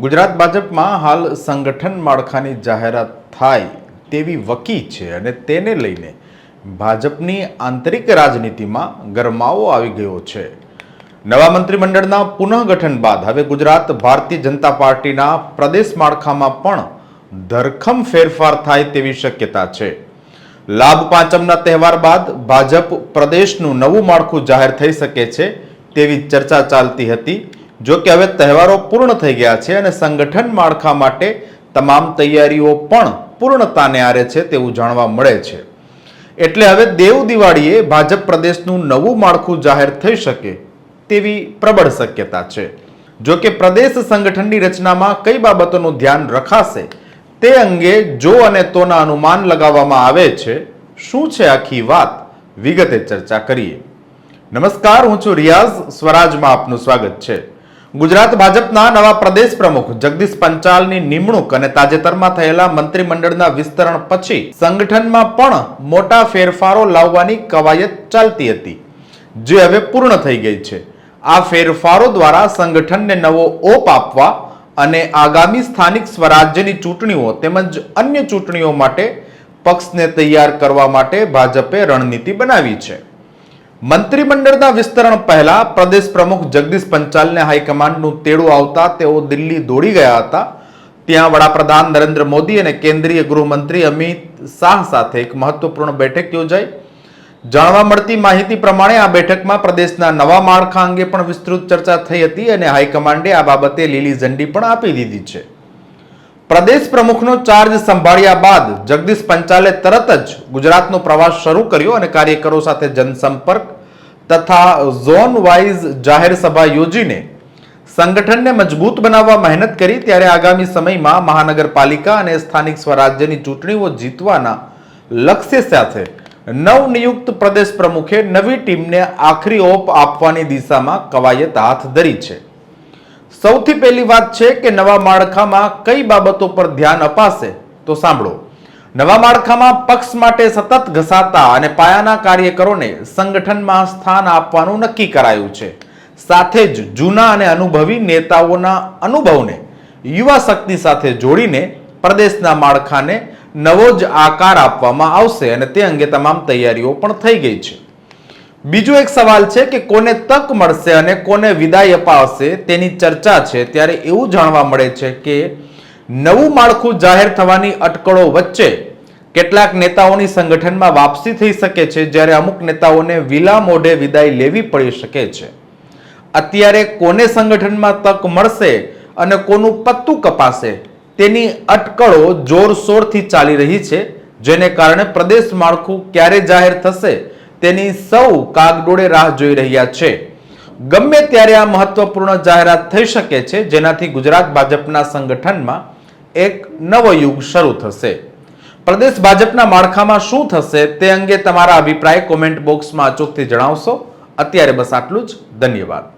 ગુજરાત ભાજપમાં હાલ સંગઠન માળખાની જાહેરાત થાય તેવી વકી છે અને તેને લઈને ભાજપની આંતરિક રાજનીતિમાં ગરમાવો આવી ગયો છે. નવા મંત્રીમંડળના પુનઃગઠન બાદ હવે ગુજરાત ભારતીય જનતા પાર્ટીના પ્રદેશ માળખામાં પણ ધરખમ ફેરફાર થાય તેવી શક્યતા છે. લાભ પાંચમના તહેવાર બાદ ભાજપ પ્રદેશનું નવું માળખું જાહેર થઈ શકે છે તેવી ચર્ચા ચાલતી હતી જો કે હવે તહેવારો પૂર્ણ થઈ ગયા છે અને સંગઠન માળખા માટે તમામ તૈયારીઓ પણ પૂર્ણતાને આરે છે તેવું જાણવા મળે છે. એટલે હવે દેવ દિવાળીએ ભાજપ પ્રદેશનું નવું માળખું જાહેર થઈ શકે તેવી પ્રબળ શક્યતા છે. જો કે પ્રદેશ સંગઠનની રચનામાં કઈ બાબતોનું ધ્યાન રખાશે તે અંગે જો અને તોના અનુમાન લગાવવામાં આવે છે, શું છે આખી વાત? વિગતે ચર્ચા કરીએ. નમસ્કાર, હું છું રિયાઝ, સ્વરાજમાં આપનું સ્વાગત છે. ગુજરાત ભાજપના નવા પ્રદેશ પ્રમુખ જગદીશ પંચાલની નિમણૂક અને તાજેતરમાં થયેલા મંત્રીમંડળના વિસ્તરણ પછી સંગઠનમાં પણ મોટા ફેરફારો લાવવાની કવાયત ચાલતી હતી, જે હવે પૂર્ણ થઈ ગઈ છે. આ ફેરફારો દ્વારા સંગઠનને નવો ઓપ આપવા અને આગામી સ્થાનિક સ્વરાજ્યની ચૂંટણીઓ તેમજ અન્ય ચૂંટણીઓ માટે પક્ષને તૈયાર કરવા માટે ભાજપે રણનીતિ બનાવી છે. મંત્રીમંડળના વિસ્તરણ પહેલા પ્રદેશ પ્રમુખ જગદીશ પંચાલને હાઈકમાન્ડનું તેડું આવતા તેઓ દિલ્હી દોડી ગયા હતા. ત્યાં વડાપ્રધાન નરેન્દ્ર મોદી અને કેન્દ્રીય ગૃહમંત્રી અમિત શાહ સાથે એક મહત્વપૂર્ણ બેઠક યોજાઈ. જાણવા મળતી માહિતી પ્રમાણે આ બેઠકમાં પ્રદેશના નવા માળખા અંગે પણ વિસ્તૃત ચર્ચા થઈ હતી અને હાઈકમાન્ડે આ બાબતે લીલી ઝંડી પણ આપી દીધી છે. પ્રદેશ પ્રમુખનો ચાર્જ સંભાળ્યા બાદ જગદીશ પંચાલે તરત જ ગુજરાતનો પ્રવાસ શરૂ કર્યો અને કાર્યકરો સાથે જનસંપર્ક તથા ઝોન વાઇઝ જાહેર સભા યોજીને સંગઠનને મજબૂત બનાવવા મહેનત કરી. ત્યારે આગામી સમયમાં મહાનગરપાલિકા અને સ્થાનિક સ્વરાજ્યની ચૂંટણીઓ જીતવાના લક્ષ્ય સાથે નવનિયુક્ત પ્રદેશ પ્રમુખે નવી ટીમને આખરી ઓપ આપવાની દિશામાં કવાયત હાથ ધરી છે. સૌથી પહેલી વાત છે કે નવા માળખામાં કઈ બાબતો પર ધ્યાન અપાશે? તો સાંભળો. નવા માળખામાં પક્ષ માટે સતત ઘસાતા અને પાયાના કાર્યકરોને સંગઠનમાં સ્થાન આપવાનું નક્કી કરાયું છે. સાથે જ જૂના અને અનુભવી નેતાઓના અનુભવને યુવા શક્તિ સાથે જોડીને પ્રદેશના માળખાને નવો જ આકાર આપવામાં આવશે અને તે અંગે તમામ તૈયારીઓ પણ થઈ ગઈ છે. બીજો એક સવાલ છે કે કોને તક મળશે અને કોને વિદાય અપાવશે તેની ચર્ચા છે. ત્યારે એવું જાણવા મળે છે કે નવું માળખું જાહેર થવાની અટકળો વચ્ચે કેટલાક નેતાઓની સંગઠનમાં વાપસી થઈ શકે છે, જ્યારે અમુક નેતાઓને વિલા મોઢે વિદાય લેવી પડી શકે છે. અત્યારે કોને સંગઠનમાં તક મળશે અને કોનું પત્તું કપાશે તેની અટકળો જોરશોરથી ચાલી રહી છે, જેને કારણે પ્રદેશ માળખું ક્યારે જાહેર થશે તેની સૌ કાગડોળે રાહ જોઈ રહ્યા છે. ગમે ત્યારે આ મહત્વપૂર્ણ જાહેરાત થઈ શકે છે, જેનાથી ગુજરાત ભાજપના સંગઠનમાં એક નવો યુગ શરૂ થશે. પ્રદેશ ભાજપના માળખામાં શું થશે તે અંગે તમારા અભિપ્રાય કોમેન્ટ બોક્સમાં અચૂકથી જણાવશો. અત્યારે બસ આટલું જ. ધન્યવાદ.